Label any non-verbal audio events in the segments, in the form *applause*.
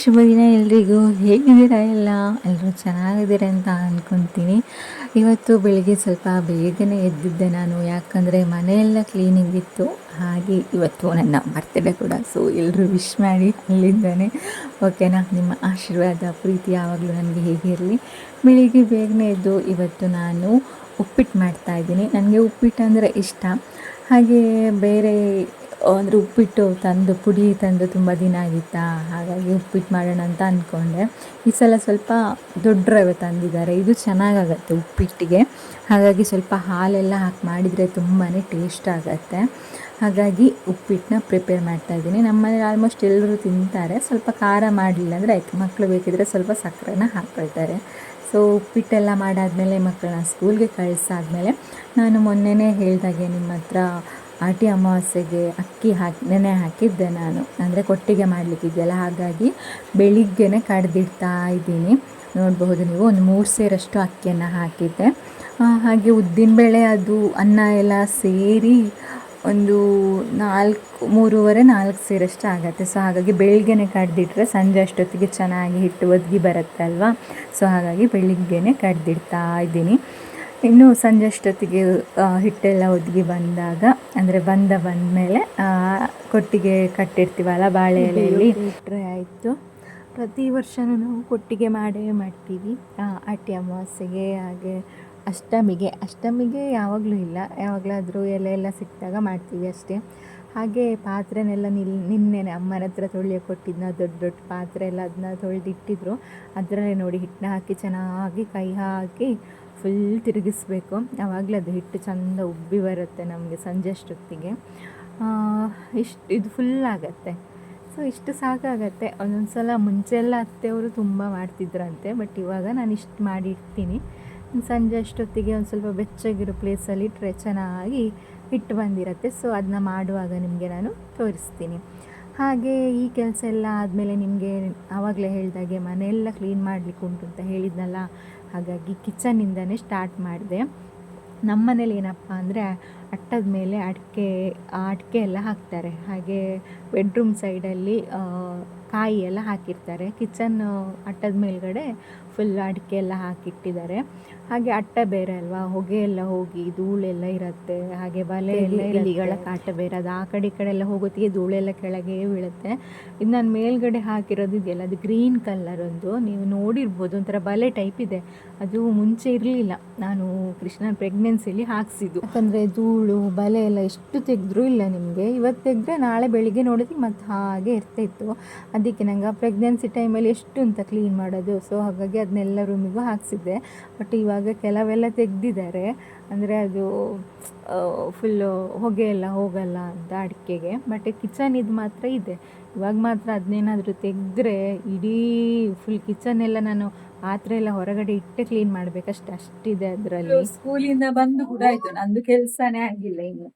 ಶುಭ ದಿನ ಎಲ್ರಿಗೂ. ಹೇಗಿದ್ದೀರಾ ಎಲ್ಲ? ಎಲ್ಲರೂ ಚೆನ್ನಾಗಿದ್ದೀರಾ ಅಂತ ಅಂದ್ಕೊತೀನಿ ಇವತ್ತು ಬೆಳಿಗ್ಗೆ ಸ್ವಲ್ಪ ಬೇಗನೆ ಎದ್ದಿದ್ದೆ ನಾನು. ಯಾಕಂದರೆ ಮನೆಯೆಲ್ಲ ಕ್ಲೀನಿಂಗ್ ಇತ್ತು. ಹಾಗೆ ಇವತ್ತು ನನ್ನ ಬರ್ತಡೇ ಕೂಡ. ಸೊ ಎಲ್ಲರೂ ವಿಶ್ ಮಾಡಿ ಅಲ್ಲಿದ್ದಾನೆ ಓಕೆನಾ ನಿಮ್ಮ ಆಶೀರ್ವಾದ, ಪ್ರೀತಿ ಯಾವಾಗಲೂ ನನಗೆ ಹೇಗಿರಲಿ ಬೆಳಿಗ್ಗೆ ಬೇಗನೆ ಎದ್ದು ಇವತ್ತು ನಾನು ಉಪ್ಪಿಟ್ಟು ಮಾಡ್ತಾ ಇದ್ದೀನಿ. ನನಗೆ ಉಪ್ಪಿಟ್ಟು ಅಂದರೆ ಇಷ್ಟ. ಹಾಗೆ ಬೇರೆ ಅಂದರೆ ಉಪ್ಪಿಟ್ಟು ತಂದು, ಪುಡಿ ತಂದು ತುಂಬ ದಿನ ಆಗಿತ್ತಾ, ಹಾಗಾಗಿ ಉಪ್ಪಿಟ್ಟು ಮಾಡೋಣ ಅಂತ ಅಂದ್ಕೊಂಡೆ ಈ ಸಲ ಸ್ವಲ್ಪ ದೊಡ್ಡ ರವೆ ತಂದಿದ್ದಾರೆ. ಇದು ಚೆನ್ನಾಗಾಗತ್ತೆ ಉಪ್ಪಿಟ್ಟಿಗೆ. ಹಾಗಾಗಿ ಸ್ವಲ್ಪ ಹಾಲೆಲ್ಲ ಹಾಕಿ ಮಾಡಿದರೆ ತುಂಬಾ ಟೇಸ್ಟ್ ಆಗುತ್ತೆ. ಹಾಗಾಗಿ ಉಪ್ಪಿಟ್ಟನ್ನ ಪ್ರಿಪೇರ್ ಮಾಡ್ತಾ ಇದ್ದೀನಿ. ನಮ್ಮನೇಲಿ ಆಲ್ಮೋಸ್ಟ್ ಎಲ್ಲರೂ ತಿಂತಾರೆ. ಸ್ವಲ್ಪ ಖಾರ ಮಾಡಲಿಲ್ಲ ಅಂದರೆ ಆಯ್ತು. ಮಕ್ಕಳು ಬೇಕಿದ್ರೆ ಸ್ವಲ್ಪ ಸಕ್ಕರೆನ ಹಾಕ್ಕೊಳ್ತಾರೆ ಸೊ ಉಪ್ಪಿಟ್ಟೆಲ್ಲ ಮಾಡಾದಮೇಲೆ ಮಕ್ಕಳನ್ನ ಸ್ಕೂಲ್ಗೆ ಕಳಿಸಾದ್ಮೇಲೆ ನಾನು ಮೊನ್ನೆನೇ ಹೇಳಿದಾಗೆ ನಿಮ್ಮ ಹತ್ರ ಆಟಿ ಅಮಾವಾಸ್ಯೆಗೆ ಅಕ್ಕಿ ಹಾಕಿ, ನೆನೆ ಹಾಕಿದ್ದೆ ನಾನು. ಅಂದರೆ ಕೊಟ್ಟಿಗೆ ಮಾಡಲಿಕ್ಕಿದೆಯಲ್ಲ, ಹಾಗಾಗಿ ಬೆಳಿಗ್ಗೆನೆ ಕಡ್ದಿಡ್ತಾ ಇದ್ದೀನಿ. ನೋಡಬಹುದು ನೀವು, ಒಂದು ಮೂರು ಸೇರಷ್ಟು ಅಕ್ಕಿಯನ್ನು ಹಾಕಿದ್ದೆ. ಹಾಗೆ ಉದ್ದಿನಬೇಳೆ ಅದು, ಅನ್ನ ಎಲ್ಲ ಸೇರಿ ಒಂದು ನಾಲ್ಕು, ಮೂರುವರೆ ನಾಲ್ಕು ಸೇರಷ್ಟು ಆಗುತ್ತೆ. ಸೊ ಹಾಗಾಗಿ ಬೆಳಿಗ್ಗೆನೆ ಕಡ್ದಿಟ್ರೆ ಸಂಜೆ ಅಷ್ಟೊತ್ತಿಗೆ ಚೆನ್ನಾಗಿ ಹಿಟ್ಟು ಒದಗಿ ಬರುತ್ತೆ ಅಲ್ವಾ ಸೊ ಹಾಗಾಗಿ ಬೆಳಿಗ್ಗೆನೆ ಕಡ್ದಿಡ್ತಾ ಇದ್ದೀನಿ. ಇನ್ನು ಸಂಜೆ ಅಷ್ಟೊತ್ತಿಗೆ ಹಿಟ್ಟೆಲ್ಲ ಒದಗಿ ಬಂದಾಗ ಅಂದರೆ ಬಂದ ಬಂದ ಮೇಲೆ ಕೊಟ್ಟಿಗೆ ಕಟ್ಟಿರ್ತೀವಲ್ಲ ಬಾಳೆ ಎಲೆಯಲ್ಲಿ? ಇಟ್ಟರೆ ಆಯಿತು. ಪ್ರತಿ ವರ್ಷವೂ ನಾವು ಕೊಟ್ಟಿಗೆ ಮಾಡೇ ಮಾಡ್ತೀವಿ. ಅಟ್ಟಿ ಅಮಾವಾಸ್ಯೆಗೆ ಹಾಗೆ ಅಷ್ಟಮಿಗೆ. ಅಷ್ಟಮಿಗೆ ಯಾವಾಗಲೂ ಇಲ್ಲ. ಯಾವಾಗಲಾದರೂ ಎಲೆ ಎಲ್ಲ ಸಿಕ್ಕಿದಾಗ ಮಾಡ್ತೀವಿ ಅಷ್ಟೇ. ಹಾಗೆ ಪಾತ್ರೆನೆಲ್ಲ ನಿಲ್, ನಿನ್ನೆ ಅಮ್ಮನ ಹತ್ರ ತೊಳೆಯೋಕೆ ಕೊಟ್ಟಿದ್ನ, ದೊಡ್ಡ ದೊಡ್ಡ ಪಾತ್ರೆ ಎಲ್ಲ ಅದನ್ನ ತೊಳೆದಿಟ್ಟಿದ್ರು. ಅದರಲ್ಲೇ ನೋಡಿ ಹಿಟ್ಟನ್ನ ಹಾಕಿ ಚೆನ್ನಾಗಿ ಕೈ ಹಾಕಿ ಫುಲ್ ತಿರುಗಿಸ್ಬೇಕು. ಆವಾಗಲೇ ಅದು ಹಿಟ್ಟು ಚೆಂದ ಉಬ್ಬಿ ಬರುತ್ತೆ ನಮಗೆ ಸಂಜೆ ಅಷ್ಟೊತ್ತಿಗೆ. ಇಷ್ಟು, ಇದು ಫುಲ್ ಆಗುತ್ತೆ. ಸೊ ಇಷ್ಟು ಸಾಕಾಗತ್ತೆ. ಒಂದೊಂದು ಸಲ ಮುಂಚೆ ಎಲ್ಲ ಅತ್ತೆಯವರು ತುಂಬ ಮಾಡ್ತಿದ್ರಂತೆ ಬಟ್ ಇವಾಗ ನಾನು ಇಷ್ಟು ಮಾಡಿ ಇಡ್ತೀನಿ ಸಂಜೆ ಅಷ್ಟೊತ್ತಿಗೆ ಒಂದು ಸ್ವಲ್ಪ ಬೆಚ್ಚಗಿರೋ ಪ್ಲೇಸಲ್ಲಿ ಇಟ್ಟರೆ ಚೆನ್ನಾಗಿ ಹಿಟ್ಟು ಬಂದಿರುತ್ತೆ. ಸೊ ಅದನ್ನ ಮಾಡುವಾಗ ನಿಮಗೆ ನಾನು ತೋರಿಸ್ತೀನಿ. ಹಾಗೆ ಈ ಕೆಲಸ ಎಲ್ಲ ಆದಮೇಲೆ ನಿಮಗೆ ಆವಾಗಲೇ ಹೇಳಿದಾಗೆ ಮನೆಯೆಲ್ಲ ಕ್ಲೀನ್ ಮಾಡಲಿಕ್ಕೆ ಉಂಟು ಅಂತ ಹೇಳಿದ್ನಲ್ಲ. ಹಾಗಾಗಿ ಕಿಚನಿಂದನೇ ಸ್ಟಾರ್ಟ್ ಮಾಡಿದೆ. ನಮ್ಮ ಮನೇಲಿ ಏನಪ್ಪ ಅಂದರೆ ಅಟ್ಟದ ಮೇಲೆ ಅಡಿಕೆ ಅಡಿಕೆ ಎಲ್ಲ ಹಾಕ್ತಾರೆ. ಹಾಗೆ ಬೆಡ್ರೂಮ್ ಸೈಡಲ್ಲಿ ಕಾಯಿ ಎಲ್ಲ ಹಾಕಿರ್ತಾರೆ. ಕಿಚನ್ ಅಟ್ಟದ ಮೇಲ್ಗಡೆ ಫುಲ್ ಅಡಿಕೆ ಎಲ್ಲ ಹಾಕಿಟ್ಟಿದ್ದಾರೆ. ಹಾಗೆ ಅಟ್ಟ ಬೇರೆ ಅಲ್ವಾ? ಹೊಗೆ ಎಲ್ಲ ಹೋಗಿ ಧೂಳೆಲ್ಲ ಇರುತ್ತೆ ಹಾಗೆ ಬಲೆ ಎಲ್ಲ ಇಲಿಗಳ ಕಾಟ ಬೇರೆ ಅದು. ಆ ಕಡೆ ಈ ಕಡೆ ಎಲ್ಲ ಹೋಗೋತ್ತಿಗೆ ಧೂಳೆಲ್ಲ ಕೆಳಗೆ ಬೀಳುತ್ತೆ. ಇದು ನಾನು ಮೇಲ್ಗಡೆ ಹಾಕಿರೋದು ಇದೆಯಲ್ಲ ಅದು ಗ್ರೀನ್ ಕಲರ್ ಒಂದು. ನೀವು ನೋಡಿರ್ಬೋದು ಒಂಥರ ಬಲೆ ಟೈಪ್ ಇದೆ. ಅದು ಮುಂಚೆ ಇರಲಿಲ್ಲ. ನಾನು ಕೃಷ್ಣನ ಪ್ರೆಗ್ನೆನ್ಸಿಲಿ ಹಾಕ್ಸಿದ್ದು. ಯಾಕಂದರೆ ಧೂಳು ಬಲೆ ಎಲ್ಲ ಎಷ್ಟು ತೆಗೆದ್ರೂ ಇಲ್ಲ ನಿಮಗೆ. ಇವತ್ತು ತೆಗೆದ್ರೆ ನಾಳೆ ಬೆಳಿಗ್ಗೆ ನೋಡಿದ್ರೆ ಮತ್ತೆ ಹಾಗೆ ಇರ್ತಾಯಿತ್ತು ಅದಕ್ಕೆ ನಂಗೆ ಪ್ರೆಗ್ನೆನ್ಸಿ ಟೈಮಲ್ಲಿ ಎಷ್ಟು ಅಂತ ಕ್ಲೀನ್ ಮಾಡೋದು. ಸೊ ಹಾಗಾಗಿ ಅದನ್ನೆಲ್ಲ ರೂಮಿಗೂ ಹಾಕ್ಸಿದ್ದೆ. ಬಟ್ ಇವಾಗ ಕೆಲವೆಲ್ಲ ತೆಗೆದಿದ್ದಾರೆ. ಅಂದರೆ ಅದು ಫುಲ್ಲು ಹೊಗೆ ಎಲ್ಲ ಹೋಗಲ್ಲ ಅಂತ ಅಡಿಕೆಗೆ. ಬಟ್ ಕಿಚನ್ ಇದು ಮಾತ್ರ ಇದೆ. ಇವಾಗ ಮಾತ್ರ ಅದನ್ನೇನಾದರೂ ತೆಗೆದ್ರೆ ಇಡೀ ಫುಲ್ ಕಿಚನ್ ಎಲ್ಲ ನಾನು ಪಾತ್ರೆ ಎಲ್ಲ ಹೊರಗಡೆ ಇಟ್ಟೆ ಕ್ಲೀನ್ ಮಾಡ್ಬೇಕಷ್ಟೆ. ಅಷ್ಟಿದೆ ಅದರಲ್ಲಿ. ಸ್ಕೂಲಿಂದ ಬಂದು ಕೂಡ ಆಯ್ತು. ನಂದು ಕೆಲಸನೇ ಆಗಿಲ್ಲ ಇನ್ನು.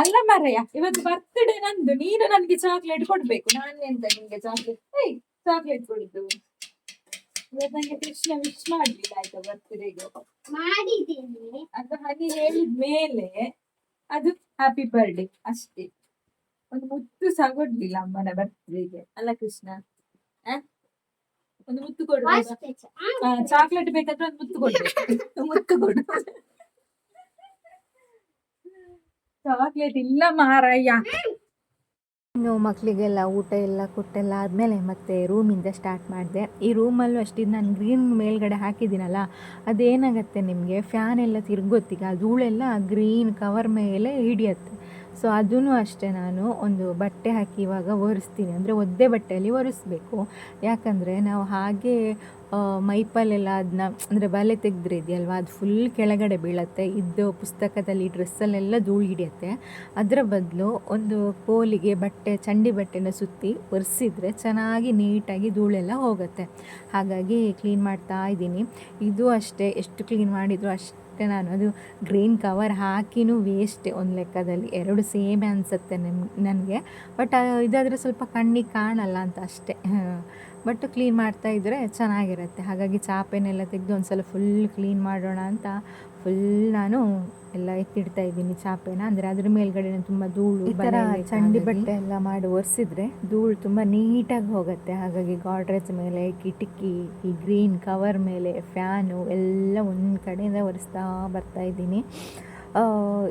ಅಲ್ಲ ಮಾರಯ್ಯ ಇವತ್ತು ಬರ್ತಡೆ ನಂದು. ನೀನು ನನ್ಗೆ ಚಾಕ್ಲೇಟ್ ಕೊಡ್ಬೇಕು. ನಾನು ಎಂತ ನಿಮ್ಗೆ ಚಾಕ್ಲೇಟ್ ಏಯ್ ಚಾಕ್ಲೇಟ್ ಕೊಡುದು. ಇವತ್ತು ನಂಗೆ ಕೃಷ್ಣ ವಿಶ್ ಮಾಡ್ಲಿಲ್ಲ ಆಯ್ತಾ ಬರ್ತ್ಡೇಗೆ ಮಾಡಿದ್ದೀನಿ. ಅದು ಹನಿ ಹೇಳಿದ ಮೇಲೆ ಅದು ಹ್ಯಾಪಿ ಬರ್ಡೇ ಅಷ್ಟೇ. ಒಂದು ಮುತ್ತು ಸಹ ಕೊಡ್ಲಿಲ್ಲ ಅಮ್ಮನ ಬರ್ತ್ಡೇಗೆ ಅಲ್ಲ ಕೃಷ್ಣ? ಆ? ಒಂದು ಮುತ್ತು ಕೊಡು ಚಾಕ್ಲೇಟ್ ಬೇಕಾದ್ರೆ ಒಂದು ಮುತ್ತು ಕೊಡ್ಬೇಕು ಮುತ್ತು ಕೊಡು. ಚಾಕ್ಲೇಟ್ ಇಲ್ಲ ಮಾರಯ್ಯ ಇನ್ನು ಮಕ್ಕಳಿಗೆಲ್ಲ ಊಟ ಎಲ್ಲ ಕೊಟ್ಟೆಲ್ಲ ಆದಮೇಲೆ ಮತ್ತೆ ರೂಮಿಂದ ಸ್ಟಾರ್ಟ್ ಮಾಡಿದೆ. ಈ ರೂಮಲ್ಲೂ ಅಷ್ಟೇ, ನಾನು ಗ್ರೀನ್ ಮೇಲ್ಗಡೆ ಹಾಕಿದ್ದೀನಲ್ಲ, ಅದೇನಾಗತ್ತೆ ನಿಮಗೆ? ಫ್ಯಾನ್ ಎಲ್ಲ ತಿರುಗೊತ್ತಿಗೆ ಧೂಳೆಲ್ಲ ಗ್ರೀನ್ ಕವರ್ ಮೇಲೆ ಹಿಡಿಯುತ್ತೆ. ಸೊ ಅದೂ ಅಷ್ಟೇ ನಾನು ಒಂದು ಬಟ್ಟೆ ಹಾಕಿ ಇವಾಗ ಒರೆಸ್ತೀನಿ. ಅಂದರೆ ಒದ್ದೆ ಬಟ್ಟೆಯಲ್ಲಿ ಒರೆಸ್ಬೇಕು. ಯಾಕಂದರೆ ನಾವು ಹಾಗೆ ಮೈಪಲ್ಲೆಲ್ಲ ಅದನ್ನ ಅಂದರೆ ಬಲೆ ತೆಗೆದ್ರೆ ಇದೆಯಲ್ವ ಅದು ಫುಲ್ ಕೆಳಗಡೆ ಬೀಳತ್ತೆ. ಇದ್ದು ಪುಸ್ತಕದಲ್ಲಿ ಡ್ರೆಸ್ಸಲ್ಲೆಲ್ಲ ಧೂಳು ಹಿಡಿಯುತ್ತೆ. ಅದರ ಬದಲು ಒಂದು ಕೋಲಿಗೆ ಬಟ್ಟೆ, ಚಂಡಿ ಬಟ್ಟೆನ ಸುತ್ತಿ ಒರೆಸಿದ್ರೆ ಚೆನ್ನಾಗಿ ನೀಟಾಗಿ ಧೂಳೆಲ್ಲ ಹೋಗುತ್ತೆ. ಹಾಗಾಗಿ ಕ್ಲೀನ್ ಮಾಡ್ತಾ ಇದ್ದೀನಿ. ಇದು ಅಷ್ಟೇ. ಎಷ್ಟು ಕ್ಲೀನ್ ಮಾಡಿದರೂ ಅಷ್ಟೇ. ನಾನು. ಅದು ಗ್ರೀನ್ ಕವರ್ ಹಾಕಿನೂ ವೇಸ್ಟ್ ಒಂದು ಲೆಕ್ಕದಲ್ಲಿ. ಎರಡು ಸೇಮ್ ಅನಿಸುತ್ತೆ ನನಗೆ. ಬಟ್ ಇದಾದರೆ ಸ್ವಲ್ಪ ಕಣ್ಣಿಗೆ ಕಾಣಲ್ಲ ಅಂತ ಅಷ್ಟೇ. *laughs* ಬಟ್ ಕ್ಲೀನ್ ಮಾಡ್ತಾ ಇದ್ದರೆ ಚೆನ್ನಾಗಿರುತ್ತೆ. ಹಾಗಾಗಿ ಚಾಪೆನೆಲ್ಲ ತೆಗೆದು ಒಂದು ಸಲ ಫುಲ್ ಕ್ಲೀನ್ ಮಾಡೋಣ ಅಂತ ಫುಲ್ ನಾನು ಎಲ್ಲ ಎತ್ತಿಡ್ತಾ ಇದ್ದೀನಿ ಚಾಪೆನ. ಅಂದರೆ ಅದ್ರ ಮೇಲ್ಗಡೆ ತುಂಬ ಧೂಳು ಈ ಥರ ಚಂಡಿ ಬಟ್ಟೆ ಎಲ್ಲ ಮಾಡಿ ಒರೆಸಿದ್ರೆ ಧೂಳು ತುಂಬ ನೀಟಾಗಿ ಹೋಗುತ್ತೆ. ಹಾಗಾಗಿ ಗಾಡ್ರೇಜ್ ಮೇಲೆ ಕಿಟಕಿ ಈ ಗ್ರೀನ್ ಕವರ್ ಮೇಲೆ ಫ್ಯಾನು ಎಲ್ಲ ಒಂದು ಕಡೆಯಿಂದ ಒರೆಸ್ತಾ ಬರ್ತಾ ಇದ್ದೀನಿ.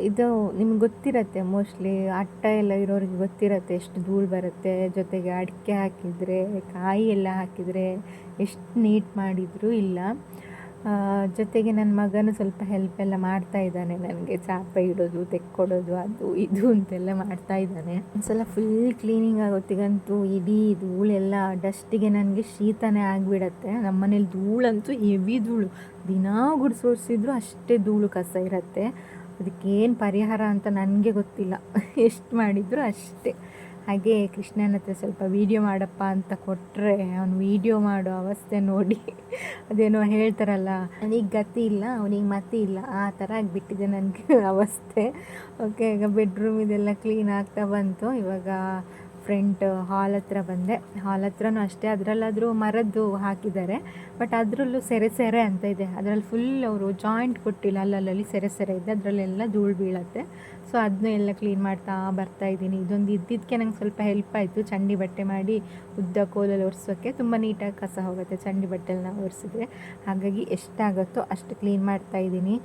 ಇದು ನಿಮ್ಗೆ ಗೊತ್ತಿರತ್ತೆ ಮೋಸ್ಟ್ಲಿ ಅಟ್ಟ ಎಲ್ಲ ಇರೋರಿಗೆ ಗೊತ್ತಿರತ್ತೆ ಎಷ್ಟು ಧೂಳು ಬರುತ್ತೆ. ಜೊತೆಗೆ ಅಡಿಕೆ ಹಾಕಿದರೆ ಕಾಯಿ ಎಲ್ಲ ಹಾಕಿದರೆ ಎಷ್ಟು ನೀಟ್ ಮಾಡಿದರೂ ಇಲ್ಲ. ಜೊತೆಗೆ ನನ್ನ ಮಗನು ಸ್ವಲ್ಪ ಹೆಲ್ಪ್ ಎಲ್ಲ ಮಾಡ್ತಾ ಇದ್ದಾನೆ. ನನಗೆ ಚಾಪೆ ಇಡೋದು, ತೆಕ್ಕೊಡೋದು, ಅದು ಇದು ಅಂತೆಲ್ಲ ಮಾಡ್ತಾ ಇದ್ದಾನೆ. ಒಂದ್ಸಲ ಫುಲ್ ಕ್ಲೀನಿಂಗ್ ಆಗೋತ್ತಿಗಂತೂ ಇಡೀ ಧೂಳೆಲ್ಲ ಡಸ್ಟಿಗೆ ನನಗೆ ಶೀತನೇ ಆಗಿಬಿಡತ್ತೆ. ನಮ್ಮ ಮನೇಲಿ ಧೂಳಂತೂ ಹೆವಿ ಧೂಳು. ದಿನಾ ಗುಡಿಸೋರ್ಸಿದ್ರು ಅಷ್ಟೇ ಧೂಳು ಕಸ ಇರುತ್ತೆ. ಅದಕ್ಕೇನು ಪರಿಹಾರ ಅಂತ ನನಗೆ ಗೊತ್ತಿಲ್ಲ. *laughs* ಎಷ್ಟು ಮಾಡಿದ್ರು ಅಷ್ಟೇ. ಹಾಗೆ ಕೃಷ್ಣನ ಹತ್ರ ಸ್ವಲ್ಪ ವೀಡಿಯೋ ಮಾಡಪ್ಪ ಅಂತ ಕೊಟ್ಟರೆ ಅವನು ವೀಡಿಯೋ ಮಾಡೋ ಅವಸ್ಥೆ ನೋಡಿ. ಅದೇನೋ ಹೇಳ್ತಾರಲ್ಲ, ನನಗೆ ಗತಿ ಇಲ್ಲ, ಅವನಿಗೆ ಮತಿ ಇಲ್ಲ. ಆ ಥರ ಆಗಿಬಿಟ್ಟಿದೆ ನನಗೆ *laughs* ಅವಸ್ಥೆ. ಓಕೆ ಈಗ ಬೆಡ್ರೂಮ್ ಇದೆಲ್ಲ ಕ್ಲೀನ್ ಆಗ್ತಾ ಬಂತು. ಇವಾಗ ಫ್ರಂಟ್ ಹಾಲ್ ಹತ್ರ ಬಂದೆ. ಹಾಲ್ ಹತ್ರನೂ ಅಷ್ಟೇ. ಅದರಲ್ಲಾದರೂ ಮರದ್ದು ಹಾಕಿದ್ದಾರೆ. ಬಟ್ ಅದರಲ್ಲೂ ಸೆರೆ ಸೆರೆ ಅಂತ ಇದೆ. ಅದರಲ್ಲಿ ಫುಲ್ ಅವರು ಜಾಯಿಂಟ್ ಕೊಟ್ಟಿಲ್ಲ. ಅಲ್ಲಲ್ಲಿ ಸೆರೆ ಸೆರೆ ಇದೆ. ಅದರಲ್ಲೆಲ್ಲ ಧೂಳು ಬೀಳತ್ತೆ. ಸೊ ಅದನ್ನೂ ಎಲ್ಲ ಕ್ಲೀನ್ ಮಾಡ್ತಾ ಬರ್ತಾ ಇದ್ದೀನಿ. ಇದೊಂದು ಇದ್ದಿದ್ದಕ್ಕೆ ನಂಗೆ ಸ್ವಲ್ಪ ಹೆಲ್ಪ್ ಆಯಿತು. ಚಂಡಿ ಬಟ್ಟೆ ಮಾಡಿ ಉದ್ದ ಕೋಲಲ್ಲಿ ಒರೆಸೋಕ್ಕೆ ತುಂಬ ನೀಟಾಗಿ ಕಸ ಹೋಗುತ್ತೆ. ಚಂಡಿ ಬಟ್ಟೆನ ಒರೆಸಿದ್ರೆ. ಹಾಗಾಗಿ ಎಷ್ಟಾಗುತ್ತೋ ಅಷ್ಟು ಕ್ಲೀನ್ ಮಾಡ್ತಾ ಇದ್ದೀನಿ.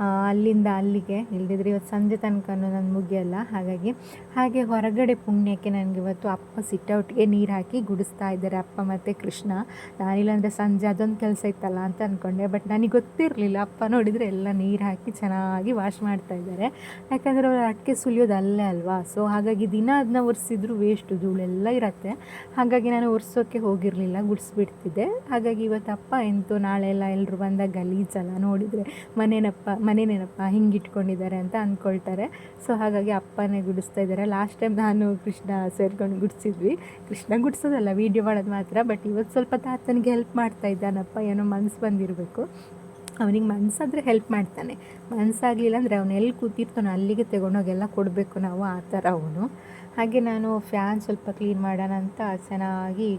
ಅಲ್ಲಿಂದ ಅಲ್ಲಿಗೆ. ಇಲ್ದಿದ್ರೆ ಇವತ್ತು ಸಂಜೆ ತನಕ ನಾನು ಮುಗಿಯಲ್ಲ. ಹಾಗಾಗಿ ಹಾಗೆ ಹೊರಗಡೆ ಪುಣ್ಯಕ್ಕೆ ನನಗೆ ಇವತ್ತು ಅಪ್ಪ ಸಿಟ್ಟೌಟ್ಗೆ ನೀರು ಹಾಕಿ ಗುಡಿಸ್ತಾ ಇದ್ದಾರೆ. ಅಪ್ಪ ಮತ್ತು ಕೃಷ್ಣ. ನಾನಿಲ್ಲಾಂದರೆ ಸಂಜೆ ಅದೊಂದು ಕೆಲಸ ಇತ್ತಲ್ಲ ಅಂತ ಅಂದ್ಕೊಂಡೆ ಬಟ್ ನನಗೆ ಗೊತ್ತಿರಲಿಲ್ಲ. ಅಪ್ಪ ನೋಡಿದರೆ ಎಲ್ಲ ನೀರು ಹಾಕಿ ಚೆನ್ನಾಗಿ ವಾಶ್ ಮಾಡ್ತಾ ಇದ್ದಾರೆ. ಯಾಕಂದರೆ ಅವ್ರು ಅಡಿಕೆ ಸುಲಿಯೋದು ಅಲ್ಲೇ ಅಲ್ವಾ? ಸೊ ಹಾಗಾಗಿ ದಿನ ಅದನ್ನ ಒರೆಸಿದ್ರು ವೇಸ್ಟು ಧೂಳೆಲ್ಲ ಇರುತ್ತೆ. ಹಾಗಾಗಿ ನಾನು ಒರೆಸೋಕ್ಕೆ ಹೋಗಿರಲಿಲ್ಲ. ಗುಡಿಸ್ಬಿಡ್ತಿದ್ದೆ. ಹಾಗಾಗಿ ಇವತ್ತು ಅಪ್ಪ ಎಂತು ನಾಳೆ ಎಲ್ಲ ಎಲ್ಲರೂ ಬಂದಾಗ ಗಲೀಜಲ್ಲ. ನೋಡಿದರೆ ಮನೇನಪ್ಪ ಮನೇನೇನಪ್ಪ ಹಿಂಗೆ ಇಟ್ಕೊಂಡಿದ್ದಾರೆ ಅಂತ ಅಂದ್ಕೊಳ್ತಾರೆ ಸೊ ಹಾಗಾಗಿ ಅಪ್ಪನೇ ಗುಡಿಸ್ತಾ ಇದ್ದಾರೆ. ಲಾಸ್ಟ್ ಟೈಮ್ ನಾನು ಕೃಷ್ಣ ಸೇರ್ಕೊಂಡು ಗುಡಿಸಿದ್ವಿ. ಕೃಷ್ಣ ಗುಡಿಸೋದಲ್ಲ ವೀಡಿಯೋ ಮಾಡೋದು ಮಾತ್ರ ಬಟ್ ಇವತ್ತು ಸ್ವಲ್ಪ ತಾತನಿಗೆ ಹೆಲ್ಪ್ ಮಾಡ್ತಾ ಇದ್ದಾನಪ್ಪ, ಏನೋ ಮನಸ್ಸು ಬಂದಿರಬೇಕು. ಅವನಿಗೆ ಮನಸ್ಸಾದರೆ ಹೆಲ್ಪ್ ಮಾಡ್ತಾನೆ. ಮನಸ್ಸಾಗಲಿಲ್ಲ ಅಂದರೆ ಅವನು ಎಲ್ಲಿ ಕೂತಿರ್ತಾನೋ ಅಲ್ಲಿಗೆ ತಗೊಂಡೋಗೆಲ್ಲ ಕೊಡಬೇಕು ನಾವು ಆ ಥರ ಅವನು. ಹಾಗೆ ನಾನು ಫ್ಯಾನ್ ಸ್ವಲ್ಪ ಕ್ಲೀನ್ ಮಾಡೋಣ ಅಂತ ಚೆನ್ನಾಗಿ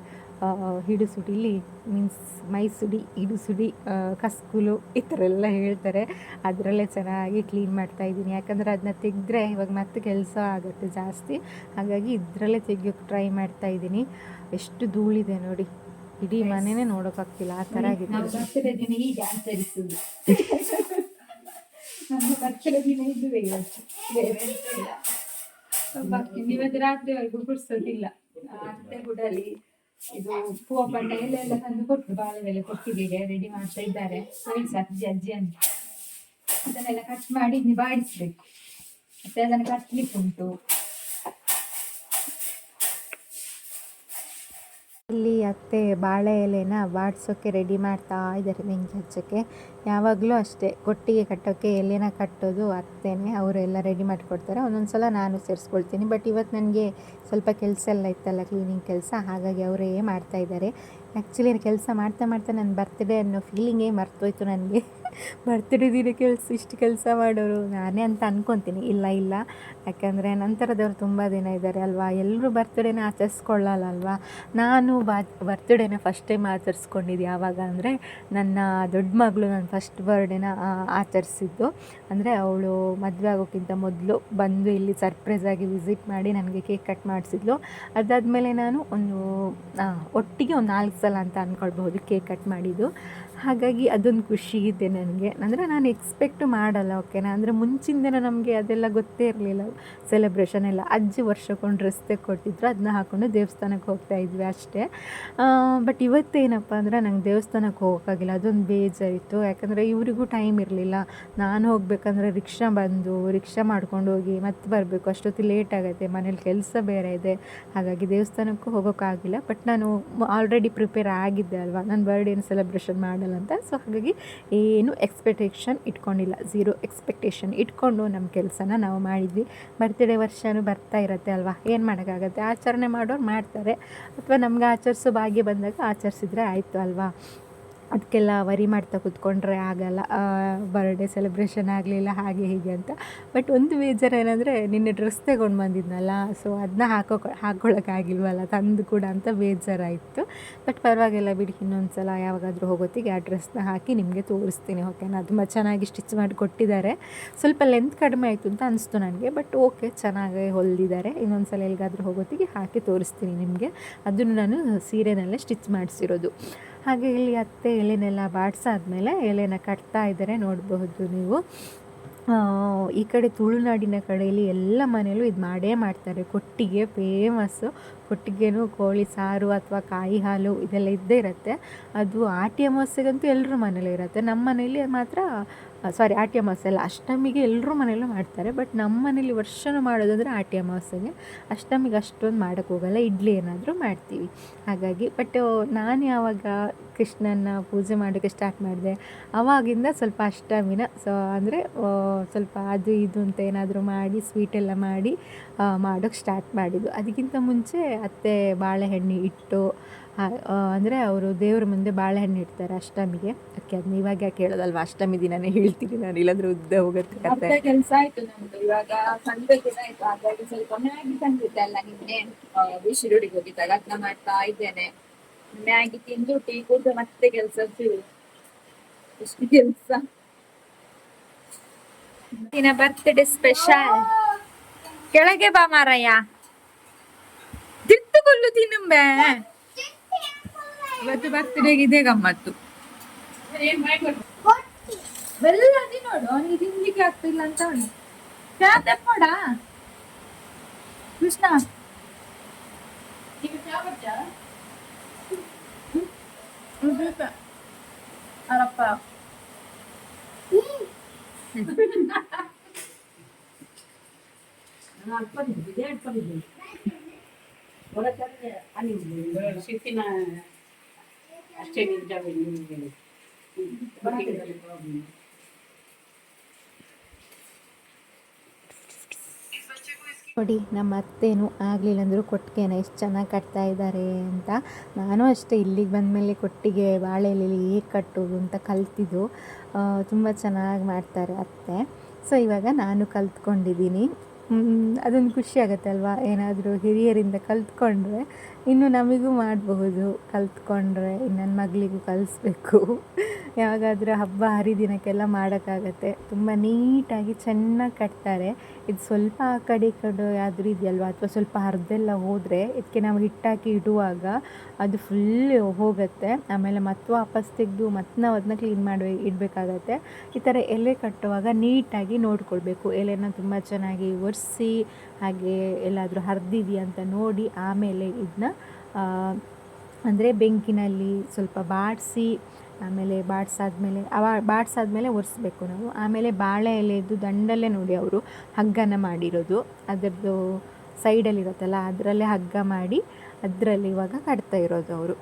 ಆ, ಹಿಡಿಸುಡಿಲಿ ಮೀನ್ಸ್ ಮೈಸುಡಿ ಹಿಡಿಸುಡಿ ಕಸ್ಕುಲು ಈ ಥರ ಎಲ್ಲ ಹೇಳ್ತಾರೆ. ಅದರಲ್ಲೇ ಚೆನ್ನಾಗಿ ಕ್ಲೀನ್ ಮಾಡ್ತಾ ಇದ್ದೀನಿ. ಯಾಕಂದರೆ ಅದನ್ನ ತೆಗೆದ್ರೆ ಇವಾಗ ಮತ್ತೆ ಕೆಲಸ ಆಗುತ್ತೆ ಜಾಸ್ತಿ. ಹಾಗಾಗಿ ಇದರಲ್ಲೇ ತೆಗಿಯೋಕ್ಕೆ ಟ್ರೈ ಮಾಡ್ತಾ ಇದ್ದೀನಿ. ಎಷ್ಟು ಧೂಳಿದೆ ನೋಡಿ. ಇಡೀ ಮನೆನೇ ನೋಡೋಕ್ಕಾಗ್ತಿಲ್ಲ ಆ ಥರ ಆಗಿದೆ. *laughs* ಇವತ್ತು. ರಾತ್ರಿವರೆಗೂ ಗುಡ್ಸೋದಿಲ್ಲ ಅತ್ತೆ ಗುಡಲಿ ಇದು ಉಪ್ಪು ಪಂಡ ಎಲ್ಲ ಎಲ್ಲ ತಂದು ಕೊಟ್ಟು ಬಾಳೆ ಎಲೆ ಕೊಟ್ಟಿಗೆ ರೆಡಿ ಮಾಡ್ತಾ ಇದ್ದಾರೆ. ಸ್ವೀಟ್ಸ್ ಅಜ್ಜಿ ಅಜ್ಜಿ ಅಂತ. ಅದನ್ನೆಲ್ಲ ಕಟ್ ಮಾಡಿ ನಿಭಾಯಿಸ್ಬೇಕು ಮತ್ತೆ ಅದನ್ನು ಕಟ್ಲಿಕ್ಕೆ ಉಂಟು. ಇಲ್ಲಿ ಅತ್ತೆ ಬಾಳೆ ಎಲೆನ ಬಾಡ್ಸೋಕೆ ರೆಡಿ ಮಾಡ್ತಾ ಇದ್ದಾರೆ, ಬೆಂಕಿ ಹಚ್ಚೋಕ್ಕೆ ಯಾವಾಗಲೂ ಅಷ್ಟೇ, ಕೊಟ್ಟಿಗೆ ಕಟ್ಟೋಕ್ಕೆ ಎಲ್ಲೇನ ಕಟ್ಟೋದು, ಅತ್ತೇನೆ ಅವರೆಲ್ಲ ರೆಡಿ ಮಾಡಿಕೊಡ್ತಾರೆ. ಒಂದೊಂದು ಸಲ ನಾನು ಸೇರಿಸ್ಕೊಳ್ತೀನಿ. ಬಟ್ ಇವತ್ತು ನನಗೆ ಸ್ವಲ್ಪ ಕೆಲಸ ಎಲ್ಲ ಇತ್ತಲ್ಲ ಕ್ಲೀನಿಂಗ್ ಕೆಲಸ, ಹಾಗಾಗಿ ಅವರೇ ಮಾಡ್ತಾ ಇದ್ದಾರೆ. ಆ್ಯಕ್ಚುಲಿ ಕೆಲಸ ಮಾಡ್ತಾ ಮಾಡ್ತಾ ನನ್ನ ಬರ್ತ್ಡೇ ಅನ್ನೋ ಫೀಲಿಂಗೇ ಮರ್ತೋಯ್ತು ನನಗೆ. ಬರ್ತ್ಡೇ *laughs* ದಿನ ಕೆಲಸ, ಇಷ್ಟು ಕೆಲಸ ಮಾಡೋರು. ನಾನೇ ಅಂತ ಅಂದ್ಕೊತೀನಿ ಇಲ್ಲ ಇಲ್ಲ. ಯಾಕಂದರೆ ನಂತರದವ್ರು ತುಂಬ ದಿನ ಇದ್ದಾರೆ ಅಲ್ವಾ? ಎಲ್ಲರೂ ಬರ್ತ್ಡೇನ ಆಚರಿಸ್ಕೊಳ್ಳಲ್ಲ ಅಲ್ವಾ ನಾನು ಬಾ ಬರ್ತ್ಡೇನ ಫಸ್ಟ್ ಟೈಮ್ ಆಚರಿಸ್ಕೊಂಡಿದ್ದು ಯಾವಾಗ ಅಂದರೆ ನನ್ನ ದೊಡ್ಡ ಮಗಳು, ನನ್ನ ಫಸ್ಟ್ ಬರ್ಡೇನ ಆಚರಿಸಿದ್ದು. ಅಂದರೆ ಅವಳು ಮದುವೆ ಆಗೋಕ್ಕಿಂತ ಮೊದಲು ಬಂದು ಇಲ್ಲಿ ಸರ್ಪ್ರೈಸ್ ಆಗಿ ವಿಸಿಟ್ ಮಾಡಿ ನನಗೆ ಕೇಕ್ ಕಟ್ ಮಾಡಿಸಿದ್ಲು. ಅದಾದಮೇಲೆ ನಾನು ಒಂದು ಒಟ್ಟಿಗೆ ಒಂದು ನಾಲ್ಕು ಸಲ ಅಂತ ಅಂದ್ಕೊಳ್ಬಹುದು ಕೇಕ್ ಕಟ್ ಮಾಡಿದ್ದು. ಹಾಗಾಗಿ ಅದೊಂದು ಖುಷಿ ಇದೆ ನನಗೆ. ಅಂದರೆ ನಾನು ಎಕ್ಸ್ಪೆಕ್ಟ್ ಮಾಡಲ್ಲ ಓಕೆನಾ ಅಂದರೆ ಮುಂಚಿಂದನೇ ದಿನ ನಮಗೆ ಅದೆಲ್ಲ ಗೊತ್ತೇ ಇರಲಿಲ್ಲ. ಸೆಲೆಬ್ರೇಷನ್ ಎಲ್ಲ. ಅಜ್ಜಿ ವರ್ಷಕ್ಕೊಂದು ಡ್ರೆಸ್ ತೆಕ್ಕೊಟ್ಟಿದ್ರು ಅದನ್ನ ಹಾಕ್ಕೊಂಡು ದೇವಸ್ಥಾನಕ್ಕೆ ಹೋಗ್ತಾ ಇದ್ವಿ ಅಷ್ಟೇ. ಬಟ್ ಇವತ್ತೇನಪ್ಪ ಅಂದರೆ ನಂಗೆ ದೇವಸ್ಥಾನಕ್ಕೆ ಹೋಗೋಕ್ಕಾಗಿಲ್ಲ. ಅದೊಂದು ಬೇಜಾರಿತ್ತು. ಯಾಕಂದರೆ ಇವರಿಗೂ ಟೈಮ್ ಇರಲಿಲ್ಲ. ನಾನು ಹೋಗಬೇಕಂದ್ರೆ ರಿಕ್ಷಾ ಬಂದು, ರಿಕ್ಷಾ ಮಾಡ್ಕೊಂಡು ಹೋಗಿ ಮತ್ತೆ ಬರಬೇಕು. ಅಷ್ಟೊತ್ತಿಗೆ ಲೇಟ್ ಆಗುತ್ತೆ, ಮನೇಲಿ ಕೆಲಸ ಬೇರೆ ಇದೆ. ಹಾಗಾಗಿ ದೇವಸ್ಥಾನಕ್ಕೂ ಹೋಗೋಕ್ಕಾಗಿಲ್ಲ. ಬಟ್ ನಾನು ಆಲ್ರೆಡಿ ಪ್ರಿಪೇರ್ ಆಗಿದ್ದೆ ಅಲ್ವಾ? ನನ್ನ ಬರ್ಡೇನ ಸೆಲೆಬ್ರೇಷನ್ ಮಾಡಲ್ಲ. ಅಂತ. ಸೊ ಹಾಗಾಗಿ ಏನು ಎಕ್ಸ್ಪೆಕ್ಟೇಷನ್ ಇಟ್ಕೊಂಡಿಲ್ಲ. ಝೀರೋ ಎಕ್ಸ್ಪೆಕ್ಟೇಷನ್ ಇಟ್ಕೊಂಡು ನಮ್ಮ ಕೆಲಸನ ನಾವು ಮಾಡಿದ್ವಿ. ಬರ್ತ್ಡೇ ವರ್ಷನೂ ಬರ್ತಾ ಇರುತ್ತೆ ಅಲ್ವಾ? ಏನು ಮಾಡೋಕ್ಕಾಗತ್ತೆ? ಆಚರಣೆ ಮಾಡೋರು ಮಾಡ್ತಾರೆ. ಅಥವಾ ನಮ್ಗೆ ಆಚರಿಸೋ ಭಾಗ್ಯ ಬಂದಾಗ ಆಚರಿಸಿದ್ರೆ ಆಯಿತು ಅಲ್ವಾ? ಅದಕ್ಕೆಲ್ಲ ವರಿ ಮಾಡ್ತಾ ಕೂತ್ಕೊಂಡ್ರೆ ಆಗಲ್ಲ. ಬರ್ಡೇ ಸೆಲೆಬ್ರೇಷನ್ ಆಗಲಿಲ್ಲ ಹಾಗೆ ಹೀಗೆ ಅಂತ. ಬಟ್ ಒಂದು ಬೇಜಾರು ಏನಂದರೆ ನಿನ್ನೆ ಡ್ರೆಸ್ ತಗೊಂಡು ಬಂದಿದ್ನಲ್ಲ ಸೊ ಅದನ್ನ ಹಾಕೋ ಹಾಕ್ಕೊಳ್ಳೋಕ್ಕಾಗಿಲ್ವಲ್ಲ ತಂದು ಕೂಡ ಅಂತ ಬೇಜಾರಾಯಿತು ಬಟ್ ಪರವಾಗಿಲ್ಲ ಬಿಡಿ ಇನ್ನೊಂದು ಸಲ ಯಾವಾಗಾದರೂ ಹೋಗೋತ್ತಿಗೆ ಆ ಡ್ರೆಸ್ನ ಹಾಕಿ ನಿಮಗೆ ತೋರಿಸ್ತೀನಿ ಓಕೆನಾ ತುಂಬ ಚೆನ್ನಾಗಿ ಸ್ಟಿಚ್ ಮಾಡಿ ಕೊಟ್ಟಿದ್ದಾರೆ. ಸ್ವಲ್ಪ ಲೆಂತ್ ಕಡಿಮೆ ಆಯಿತು ಅಂತ ಅನಿಸ್ತು ನನಗೆ ಬಟ್ ಓಕೆ ಚೆನ್ನಾಗಿ ಹೊಲಿದಿದ್ದಾರೆ. ಇನ್ನೊಂದು ಸಲ ಎಲ್ಲಿಗಾದರೂ ಹೋಗೋತ್ತಿಗೆ ಹಾಕಿ ತೋರಿಸ್ತೀನಿ ನಿಮಗೆ. ಅದನ್ನು ನಾನು ಸೀರೆನಲ್ಲೇ ಸ್ಟಿಚ್ ಮಾಡಿಸಿರೋದು. ಹಾಗೆ ಇಲ್ಲಿ ಅತ್ತೆ ಎಲೆನೆಲ್ಲ ಬಾಡಿಸಾದ್ಮೇಲೆ ಎಲೆನ ಕಟ್ತಾ ಇದ್ದಾರೆ, ನೋಡಬಹುದು ನೀವು. ಈ ಕಡೆ ತುಳುನಾಡಿನ ಕಡೆಯಲ್ಲಿ ಎಲ್ಲ ಮನೆಯಲ್ಲೂ ಇದು ಮಾಡೇ ಮಾಡ್ತಾರೆ. ಕೊಟ್ಟಿಗೆ ಫೇಮಸ್ಸು ಕೊಟ್ಟಿಗೆನೂ ಕೋಳಿ ಸಾರು ಅಥವಾ ಕಾಯಿ ಹಾಲು ಇದೆಲ್ಲ ಇದ್ದೇ ಇರುತ್ತೆ. ಅದು ಆಟಿ ಅಮಾವಾಸ್ಯೆಗಂತೂ ಎಲ್ಲರೂ ಮನೇಲಿ ಇರುತ್ತೆ. ನಮ್ಮ ಮನೇಲಿ ಮಾತ್ರ ಸಾರಿ ಆಟಿ ಅಮಾವಾಸ್ಯೆ ಅಲ್ಲ. ಅಷ್ಟಮಿಗೆ ಎಲ್ಲರೂ ಮನೆಯಲ್ಲೂ ಮಾಡ್ತಾರೆ ಬಟ್ ನಮ್ಮ ಮನೇಲಿ ವರ್ಷನೂ ಮಾಡೋದಂದರೆ ಆಟಿ ಅಮಾವಾಸ್ಯೆಗೆ ಅಷ್ಟಮಿಗೆ ಅಷ್ಟೊಂದು ಮಾಡೋಕ್ಕೆ ಹೋಗಲ್ಲ, ಇಡ್ಲಿ ಏನಾದರೂ ಮಾಡ್ತೀವಿ. ಹಾಗಾಗಿ ಬಟ್ ನಾನು ಯಾವಾಗ ಕೃಷ್ಣನ ಪೂಜೆ ಮಾಡೋಕ್ಕೆ ಸ್ಟಾರ್ಟ್ ಮಾಡಿದೆ, ಅವಾಗಿಂದ ಸ್ವಲ್ಪ ಅಷ್ಟಮಿನ ಸೊ ಅಂದರೆ ಸ್ವಲ್ಪ ಅದು ಇದು ಅಂತ ಏನಾದರೂ ಮಾಡಿ ಸ್ವೀಟೆಲ್ಲ ಮಾಡಿ ಮಾಡೋಕ್ಕೆ ಸ್ಟಾರ್ಟ್ ಮಾಡಿದ್ದು. ಅದಕ್ಕಿಂತ ಮುಂಚೆ ಅತ್ತೆ ಬಾಳೆಹಣ್ಣು ಇಟ್ಟು ಅಂದರೆ ಅವರು ದೇವ್ರ ಮುಂದೆ ಬಾಳೆಹಣ್ಣು ಇಡ್ತಾರೆ ಅಷ್ಟಮಿಗೆ. ಅದಕ್ಕೆ ಅದನ್ನ ಇವಾಗ ಯಾಕೆ ಹೇಳೋದಲ್ವ? ಅಷ್ಟಮಿ ದಿನನೇ ಹೇಳ್ತೀನಿ ನಾನು. ಇಲ್ಲಾಂದ್ರೆ ಉದ್ದ ಹೋಗುತ್ತೆ ಕತೆ. ಕೆಲಸ ಆಯ್ತು ನಮ್ದು. ಇವಾಗ ಸಂಜೆ ದಿನ ಆಯ್ತು. ಹಾಗಾಗಿ ಸ್ವಲ್ಪ ಮ್ಯಾಗಿ ತಂದಿದ್ದೆ ಅಲ್ಲ ನಿನ್ನೆ. ಬಿಸಿರುಡಿಗೆ ಹೋಗಿದ್ದಾಗ ಅದನ್ನ ಮಾಡ್ತಾ ಇದ್ದೇನೆ. ಮ್ಯಾಗಿ ತಿಂದು ಟೀ ಕುಡಿದು ಮತ್ತೆ ಕೆಲಸ ಎಷ್ಟು ಕೆಲಸ. ದಿನ ಬರ್ತ್ಡೇ ಸ್ಪೆಷಲ್ ಕೆಳಗೆ ಬಾ ಮಾರಯ್ಯ. ತಿತ್ತುಕೊಲ್ಲು ತಿನ್ನುಂಬೆ. ಇವತ್ತು ಬರ್ತ್ಡೇಗೆ ಇದೆ ಗಮ್ಮತ್ತು. ಅಲ್ಲಿ ನೋಡು ಅವನಿಗೆ ತಿನ್ಲಿಕ್ಕೆ ಆಗ್ತಿಲ್ಲ ಅಂತ ಅವನು ಚಾ ಮಾಡ? ಕೃಷ್ಣ. ಅರಪ್ಪ. ಶಿಫಿನ ಅಷ್ಟೇ ನಿಜವೇ ನಿಮಗೆ ನೋಡಿ, ನಮ್ಮ ಅತ್ತೇನು ಆಗಲಿಲ್ಲ ಅಂದ್ರು ಕೊಟ್ಟಿಗೆನ ಎಷ್ಟು ಚೆನ್ನಾಗಿ ಕಟ್ತಾ ಇದ್ದಾರೆ ಅಂತ. ನಾನು ಅಷ್ಟೇ ಇಲ್ಲಿಗೆ ಬಂದಮೇಲೆ ಕೊಟ್ಟಿಗೆ ಬಾಳೆ ಎಲೆಲಿ ಹೇಗೆ ಕಟ್ಟೋದು ಅಂತ ಕಲ್ತಿದ್ದು. ತುಂಬ ಚೆನ್ನಾಗಿ ಮಾಡ್ತಾರೆ ಅತ್ತೆ. ಸೊ ಇವಾಗ ನಾನು ಕಲ್ತ್ಕೊಂಡಿದ್ದೀನಿ. ಅದೊಂದು ಖುಷಿ ಆಗುತ್ತೆ ಅಲ್ವಾ? ಏನಾದರೂ ಹಿರಿಯರಿಂದ ಕಲ್ತ್ಕೊಂಡ್ರೆ ಇನ್ನು ನಮಗೂ ಮಾಡಬಹುದು ಕಲ್ತ್ಕೊಂಡ್ರೆ ನನ್ನ ಮಗಳಿಗೂ ಕಲಿಸ್ಬೇಕು. ಯಾವಾಗಾದರೂ ಹಬ್ಬ ಹರಿದಿನಕ್ಕೆಲ್ಲ ಮಾಡೋಕ್ಕಾಗತ್ತೆ. ತುಂಬ ನೀಟಾಗಿ ಚೆನ್ನಾಗಿ ಕಟ್ತಾರೆ. ಇದು ಸ್ವಲ್ಪ ಆ ಕಡೆ ಈ ಕಡೆ ಆದರೂ ಇದೆಯಲ್ವ? ಅಥವಾ ಸ್ವಲ್ಪ ಹರಿದೆಲ್ಲ ಹೋದರೆ ಇದಕ್ಕೆ ನಾವು ಹಿಟ್ಟಾಕಿ ಇಡುವಾಗ ಅದು ಫುಲ್ ಹೋಗುತ್ತೆ. ಆಮೇಲೆ ಮತ್ತೆ ವಾಪಸ್ ತೆಗೆದು ಮತ್ತೆ ನಾವು ಅದನ್ನ ಕ್ಲೀನ್ ಮಾಡಿ ಇಡಬೇಕಾಗತ್ತೆ. ಈ ಥರ ಎಲೆ ಕಟ್ಟುವಾಗ ನೀಟಾಗಿ ನೋಡ್ಕೊಳ್ಬೇಕು. ಎಲೆನ ತುಂಬ ಚೆನ್ನಾಗಿ ಒರೆಸಿ, ಹಾಗೆ ಎಲ್ಲಾದರೂ ಹರಿದಿದೆಯಾ ಅಂತ ನೋಡಿ ಆಮೇಲೆ ಇದನ್ನ ಅಂದರೆ ಬೆಂಕಿನಲ್ಲಿ ಸ್ವಲ್ಪ ಬಾಡಿಸಿ ಆಮೇಲೆ ಬಾಡ್ಸಾದ್ಮೇಲೆ ಅವ ಬಾಡ್ಸಾದ್ಮೇಲೆ ಒರೆಸ್ಬೇಕು ನಾವು. ಆಮೇಲೆ ಬಾಳೆ ಎಲೆದು ದಂಡಲ್ಲೇ ನೋಡಿ ಅವರು ಹಗ್ಗನ ಮಾಡಿರೋದು. ಅದರದ್ದು ಸೈಡಲ್ಲಿರುತ್ತಲ್ಲ ಅದರಲ್ಲೇ ಹಗ್ಗ ಮಾಡಿ ಅದರಲ್ಲಿ ಇವಾಗ ಕಟ್ತಾ ಇರೋದು ಅವರು.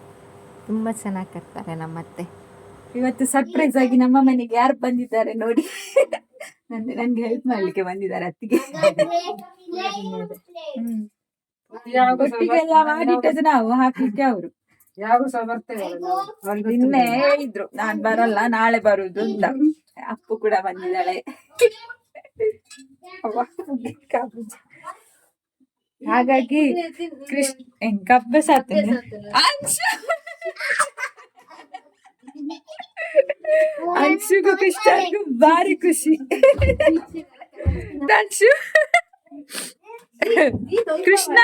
ತುಂಬ ಚೆನ್ನಾಗಿ ಕಟ್ತಾರೆ ನಮ್ಮತ್ತೆ. ಇವತ್ತು ಸರ್ಪ್ರೈಸ್ ಆಗಿ ನಮ್ಮ ಮನೆಗೆ ಯಾರು ಬಂದಿದ್ದಾರೆ ನೋಡಿ. ನನ್ಗೆ ನನ್ಗೆ ಹೆಲ್ಪ್ ಮಾಡ್ಲಿಕ್ಕೆ ಬಂದಿದ್ದಾರೆ ಅತ್ತಿಗೆ. ಹ್ಮ್. ಒಟ್ಟಿಗೆಲ್ಲ ಮಾಡಿಟ್ಟದ್ದು ನಾವು ಹಾಕ್ಲಿಕ್ಕೆ ಅವರು. ಯಾರು ಸಹ ಬರ್ತೇವೆ ನಿನ್ನೆ ಹೇಳಿದ್ರು ನಾನ್ ಬರಲ್ಲ ನಾಳೆ ಬರುದು ಅಂತ. ಅಪ್ಪು ಕೂಡ ಬಂದಿದ್ದಾಳೆ. ಹಾಗಾಗಿ ಕೃಷ್ಣ ಹೆಂಗ್ ಕಬ್ಬೆ ಸಾತೇನೆ. ಅಂಶು! ಅಂಶುಗೂ ಕೃಷ್ಣಗೂ ಭಾರಿ ಖುಷಿ. *laughs* ಅಂಶು! ಕೃಷ್ಣ!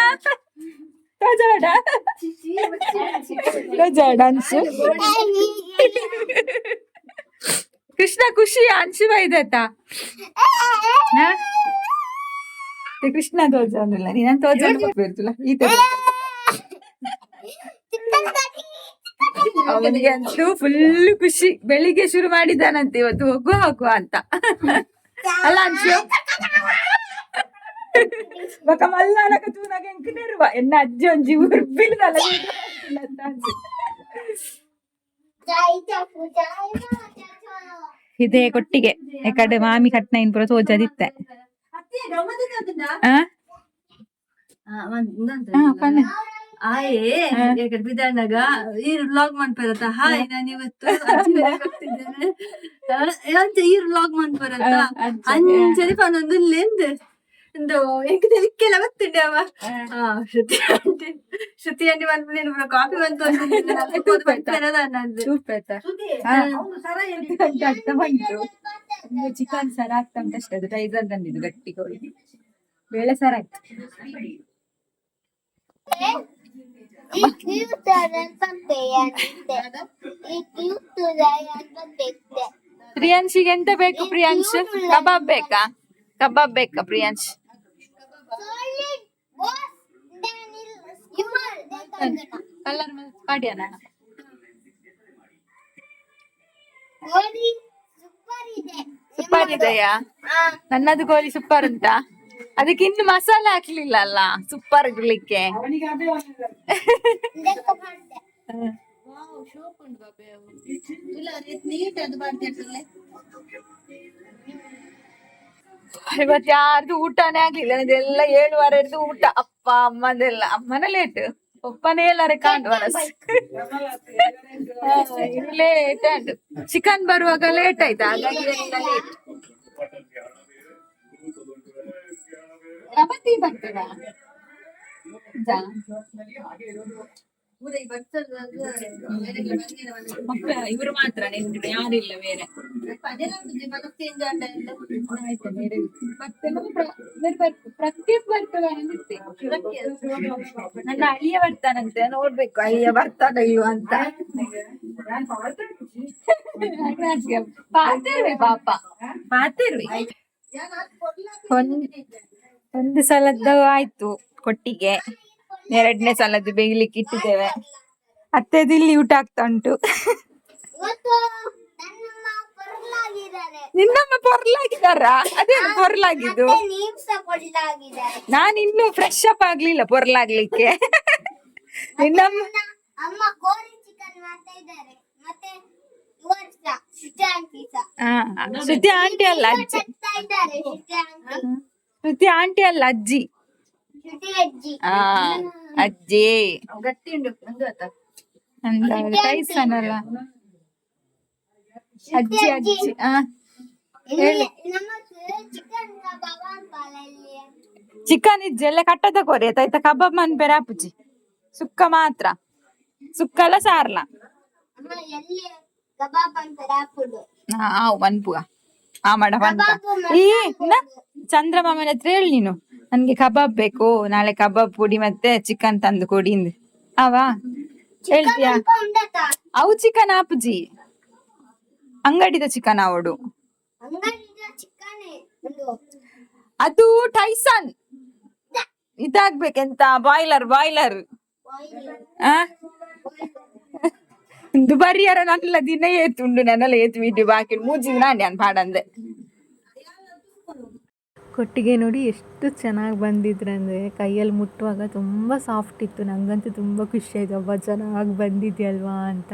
ಕೃಷ್ಣ ಖುಷಿ ಅಂಶು ಬೈದತ್ತ ಕೃಷ್ಣ ತೋಜಾನಿಲ್ಲ ನೀನ್ ಧ್ವಜ ಬರ್ತಿಲ್ಲ ಈ ತರ ಅವನಿಗೆ ಅಂತೂ ಫುಲ್ ಖುಷಿ ಬೆಳಿಗ್ಗೆ ಶುರು ಮಾಡಿದ್ದಾನಂತೆ ಇವತ್ತು ಹೋಗುವ ಹೋಗುವ ಅಂತ ಅಲ್ಲ ಅಂಶು ಬಕ ಮಲ್ಲಾನಕ ತೂನಾಗ ಎಂಕನೇರುವ ಎನ್ನ ಅಜ್ಜಿ ಒಂಜಿ ಉರ್ಬಿಲ್ದಲ್ಲ ಅಂತ ಅಂದ್ರು. ಇದೇ ಕೊಟ್ಟಿಗೆ. ಈ ಕಡೆ ಮಾಮಿ ಕಟ್ನ ಇನ್ ಪುರ ತೋಜದಿತ್ತೆ. ಆಯೇ ಯಾಕಂದ್ರೆ ಬಿದ್ದಾಡಾಗ ಈ ವ್ಲಾಗ್ ಮಾಡ್ಬರತ್ತ ಹಾಯ್ ನಾನು ಇವತ್ತು ಅಜ್ಜಿ ಮನೆಗೆ ಹೋಗ್ತಿದ್ದೇನೆ ಆ, ಅಂಚೆ ಈ ವ್ಲಾಗ್ ಮಾಡ್ಬರತ್ತ ಅಂಚನೆ ಪನ್ನೊಂದು ಲೆಂದ್. ಒಂದು ಎಂಕ್ ತೆಲಿಕ್ಕೆಲ್ಲ ಬರ್ತುಂಡೆ ಅವ ಶ್ರುತಿ ಆಂಟಿ ಶ್ರುತಿ ಆಂಟಿ ಬಂದು ನೀನು ಕಾಫಿ ಬಂತು ಅರ್ಥ ಬಂತು ಚಿಕನ್ ಸರ ಆಗ್ತಾ ಉಂಟು ಅಷ್ಟೇ ಅದು ಟೈಸರ್ ತಂದಿದ್ದು ಗಟ್ಟಿ ಕೋಳಿ ಬೇಳೆ ಸರ ಆಯ್ತು ಪ್ರಿಯಾಂಶಿಗೆ ಎಂತ ಬೇಕು ಪ್ರಿಯಾಂಶ್ ಕಬಾಬ್ ಬೇಕಾ ಕಬಾಬ್ ಬೇಕಾ ಪ್ರಿಯಾಂಶ್? ಕಲರ್ ಪಾಡ್ಯಾನ ಸೂಪರ್ ಇದೆಯಾ? ನನ್ನದು ಗೋಲಿ ಸೂಪರ್ ಉಂಟಾ ಅದಕ್ಕೆ ಇನ್ನು ಮಸಾಲೆ ಹಾಕ್ಲಿಲ್ಲ ಅಲ್ಲ? ಸೂಪರ್ ಇರ್ಲಿಕ್ಕೆ. ಇವತ್ ಯಾರ್ದು ಊಟನೇ ಆಗ್ಲಿಲ್ಲ. ಏಳುವರೆ ಹಿಡ್ದು ಊಟ. ಅಪ್ಪ ಅಮ್ಮದೆಲ್ಲ. ಅಮ್ಮನ ಲೇಟ್ ಒಪ್ಪನೇ ಎಲ್ಲಾರೆ ಕಾಂಡು ಲೇಟ್ ಆಯ್ತು. ಚಿಕನ್ ಬರುವಾಗ ಲೇಟ್ ಆಯ್ತು? ಹಾಗಾಗಿ ಎಲ್ಲ ಲೇಟ್ ರಮತಿ ಬರ್ತದ? ಇವರು ಮಾತ್ರ ನೆನ್ಪಿಟ್ಟು ಯಾರಿಲ್ಲ ಬೇರೆ. ನನ್ನ ಅಳಿಯ ಬರ್ತಾನಂತೆ ನೋಡ್ಬೇಕು ಅಳಿಯ ಬರ್ತಾನ ಇವ ಅಂತ. ಪಾತಿರ್ವಿ ಪಾಪ. ಪಾತಿರ್ವಿ. ಒಂದ್ ಒಂದು ಸಲದ್ದು ಆಯ್ತು ಕೊಟ್ಟಿಗೆ. ಎರಡನೇ ಸಲದ್ದು ಬೇಯ್ಲಿಕ್ಕೆ ಇಟ್ಟಿದ್ದೇವೆ. ಅತ್ತೆದು ಇಲ್ಲಿ ಊಟ ಆಗ್ತಾ ಉಂಟು. ನನ್ನಮ್ಮ ಪೊರ್ಲಾಗಿದಾರ ಅದೇ ಪೊರ್ಲಾಗಿದ್ದು? ನಾನು ಇನ್ನೂ ಫ್ರೆಶ್ ಅಪ್ ಆಗ್ಲಿಲ್ಲ ಪೊರ್ಲಾಗ್ಲಿಕ್ಕೆ. ನಿನ್ನಮ್ಮ ಶ್ರುತಿ ಆಂಟಿ ಅಲ್ಲ ಅಜ್ಜಿ. ಶ್ರುತಿ ಆಂಟಿ ಅಲ್ಲ ಅಜ್ಜಿ. ಶುಚಿ ಅಜ್ಜಿ. ಅಂತ ಅಜ್ಜಿ ಅಜ್ಜಿ. ಆ ನಮಗೆ ಚಿಕನ್ ಇಜ್ಜೆಲ್ಲ ಕಟ್ಟದ ಕೊರಿ ಆಯ್ತಾ? ಕಬಾಬ್ ಮನ್ ಬೇರೆ ಆಪುಜಿ ಸುಕ್ಕ ಮಾತ್ರ. ಸುಕ್ಕಲ್ಲ ಸಾರ್ಲ. ಆ ಮಡ ಬಂತ ಈ ನ ಚಂದ್ರಮಾಮನ ಹತ್ರ ಹೇಳಿ ನೀನು. ನನ್ಗೆ ಕಬಾಬ್ ಬೇಕು ನಾಳೆ ಕಬಾಬ್ ಪುಡಿ ಮತ್ತೆ ಚಿಕನ್ ತಂದು ಕೊಡಿ ಅವ ಹೇಳ್ತೀಯಾ? ಅವು ಚಿಕನ್ ಆಪುಜಿ. ಅಂಗಡಿದ ಚಿಕನ್ ಅವಡು. ಅದು ಟೈಸನ್ ಇದಾಗ್ಬೇಕೆಂತ? ಬಾಯ್ಲರ್ ಬಾಯ್ಲರ್ ಆ? ದುಬಾರಿಯರ ನನ್ನ ದಿನ ಏತುಂಡು ನನ್ನೆಲ್ಲ ಏತು ವಿಡಿಯೋ ಬಾಕಿ ಮೂಜಿ ನಾನು ಪಾಡಂದೆ. ಕೊಟ್ಟಿಗೆ ನೋಡಿ ಎಷ್ಟು ಚೆನ್ನಾಗಿ ಬಂದಿದ್ರಂದರೆ ಕೈಯಲ್ಲಿ ಮುಟ್ಟುವಾಗ ತುಂಬ ಸಾಫ್ಟ್ ಇತ್ತು. ನನಗಂತೂ ತುಂಬ ಖುಷಿ ಆಯಿತು. ಅಬ್ಬಾ, ಚೆನ್ನಾಗಿ ಬಂದಿದೆಯಲ್ವಾ ಅಂತ.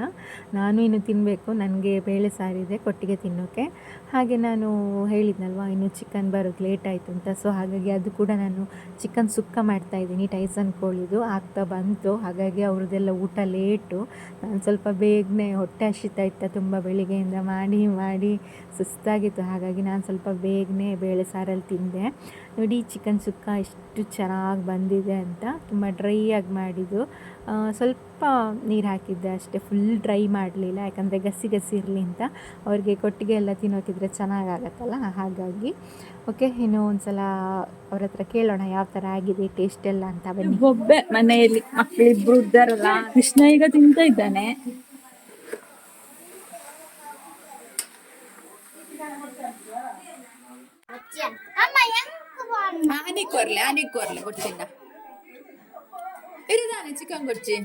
ನಾನು ಇನ್ನು ತಿನ್ನಬೇಕು ನನಗೆ ಬೇಳೆ ಸಾರಿದೆ ಕೊಟ್ಟಿಗೆ ತಿನ್ನೋಕ್ಕೆ ಹಾಗೆ ನಾನು ಹೇಳಿದ್ನಲ್ವ, ಇನ್ನು ಚಿಕನ್ ಬರೋದು ಲೇಟ್ ಆಯಿತು ಅಂತ. ಸೊ ಹಾಗಾಗಿ ಅದು ಕೂಡ ನಾನು ಚಿಕನ್ ಸುಕ್ಕ ಮಾಡ್ತಾ ಇದ್ದೀನಿ ಟೈಸನ್ ಕೋಳಿದು. ಆಗ್ತಾ ಬಂತು. ಹಾಗಾಗಿ ಅವ್ರದ್ದೆಲ್ಲ ಊಟ ಲೇಟು ನಾನು ಸ್ವಲ್ಪ ಬೇಗನೆ ಹೊಟ್ಟೆ ಹಸಿತಾ ಇತ್ತ ತುಂಬ ಬೆಳಿಗ್ಗೆಯಿಂದ ಮಾಡಿ ಮಾಡಿ ಸುಸ್ತಾಗಿತ್ತು. ಹಾಗಾಗಿ ನಾನು ಸ್ವಲ್ಪ ಬೇಗನೆ ಬೇಳೆ ಸಾರಲ್ಲಿ ತಿಂದೆ. ನೋಡಿ ಚಿಕನ್ ಸುಕ್ಕ ಎಷ್ಟು ಚೆನ್ನಾಗಿ ಬಂದಿದೆ ಅಂತ ತುಂಬ ಡ್ರೈ ಆಗಿ ಮಾಡಿದ್ದು. ಸ್ವಲ್ಪ ನೀರು ಹಾಕಿದ್ದೆ ಅಷ್ಟೇ ಫುಲ್ ಡ್ರೈ ಮಾಡಲಿಲ್ಲ ಯಾಕಂದರೆ ಗಸಿ ಗಸಿ ಇರಲಿ ಅಂತ. ಅವ್ರಿಗೆ ಕೊಟ್ಟಿಗೆ ಎಲ್ಲ ತಿನ್ನೋಕಿದ್ರೆ ಚೆನ್ನಾಗಾಗತ್ತಲ್ಲ ಹಾಗಾಗಿ. ಓಕೆ ಇನ್ನು ಒಂದ್ಸಲ ಅವ್ರ ಹತ್ರ ಕೇಳೋಣ ಯಾವ ಥರ ಆಗಿದೆ ಟೇಸ್ಟ್ ಎಲ್ಲ ಅಂತ ಬನ್ನಿ. ಒಬ್ಬೆ ಮನೆಯಲ್ಲಿ ಮಕ್ಕಳಿಬ್ರು ಇದ್ದಾರಲ್ಲ ಕೃಷ್ಣ ಈಗ ತಿಂತ ಇದ್ದಾನೆ. ಅಮ್ಮ ಹೆಂಗ್ ಆನಿ ಕೊರ್ಲೆ ಆನಿ ಕೊರ್ಲೆ ಕೊಡ್ತಿದ್ದ ಇರುದಾನೆ ಚಿಕನ್ ಕೊಡ್ಚಿ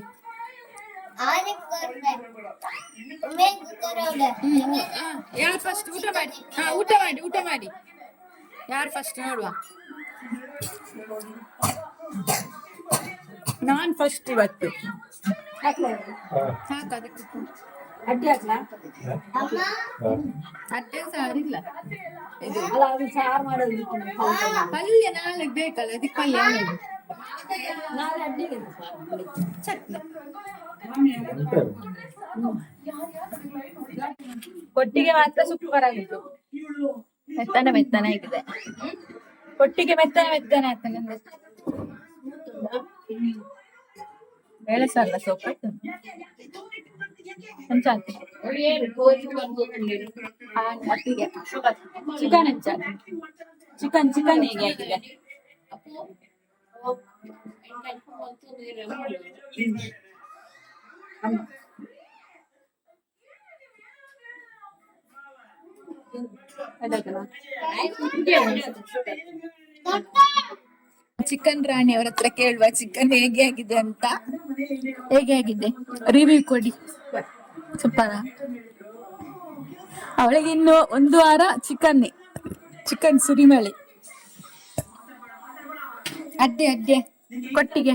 ಆನೆ ಕೊರ್ರೆ ಮೇಗ್ ಕೊರೋಡೆ ಯಾರು ಫಸ್ಟ್ ಊಟ ಮಾಡಿ ಹಾ ಊಟ ಮಾಡಿ ಊಟ ಮಾಡಿ ಯಾರು ಫಸ್ಟ್ ನೋಡುವ ನಾನ್ ಫಸ್ಟ್ ಇವತ್ತು ಸಾಕು ಅದಕ್ಕೆ ಅಡ್ಡಿ ಹಾಕ್ಲಾ? ಅಮ್ಮ ಅಡ್ಡೆ ಸಾರಿಲ್ಲ ಇದು ಅಲ್ಲ ಅದು ಸಾರು ಮಾಡೋದು ಪಲ್ಯ ನಾಳೆ ಬೇಕಲ್ಲ ಅದಕ್ಕೆ ಪಲ್ಯ ಮಾಡೋದು. ನಾಳೆ ಅಡ್ಡಿಗೆ ಚಟ್ನಿ. ಕೊಟ್ಟಿಗೆ ಮಾತ್ರ ಸೂಪರ್ ಆಗಿತ್ತು. ಮೆತ್ತನೆ ಮೆತ್ತನೆ ಆಗಿದೆ? ಕೊಟ್ಟಿಗೆ ಮೆತ್ತನೆ ಮೆತ್ತನೆ ಆಯ್ತು ನಂದು. ಬೇಳೆ ಸಾಲ ಸೊಪ್ಪು ಕೊಂಚ ಹಾಕಿ. ಆ, ಅತ್ತಿಗೆ ಚಿಕನ್ ಹೆಚ್ಚ ಚಿಕನ್ ಚಿಕನ್ ಹೇಗೆ ಆಗಿದೆ ಚಿಕನ್ ರಾಣಿ ಅವ್ರ ಹತ್ರ ಕೇಳುವ ಚಿಕನ್ ಹೇಗೆ ಆಗಿದೆ ಅಂತ ಹೇಗೆ ಆಗಿದೆ ರಿವ್ಯೂ ಕೊಡಿ. ಸೂಪರ? ಅವಳಿಗೆ ಇನ್ನು ಒಂದು ವಾರ ಚಿಕನ್ನೇ. ಚಿಕನ್ ಸುರಿಮಳೆ. ಅಡ್ಡೆ ಅಡ್ಡೆ. ಕೊಟ್ಟಿಗೆ.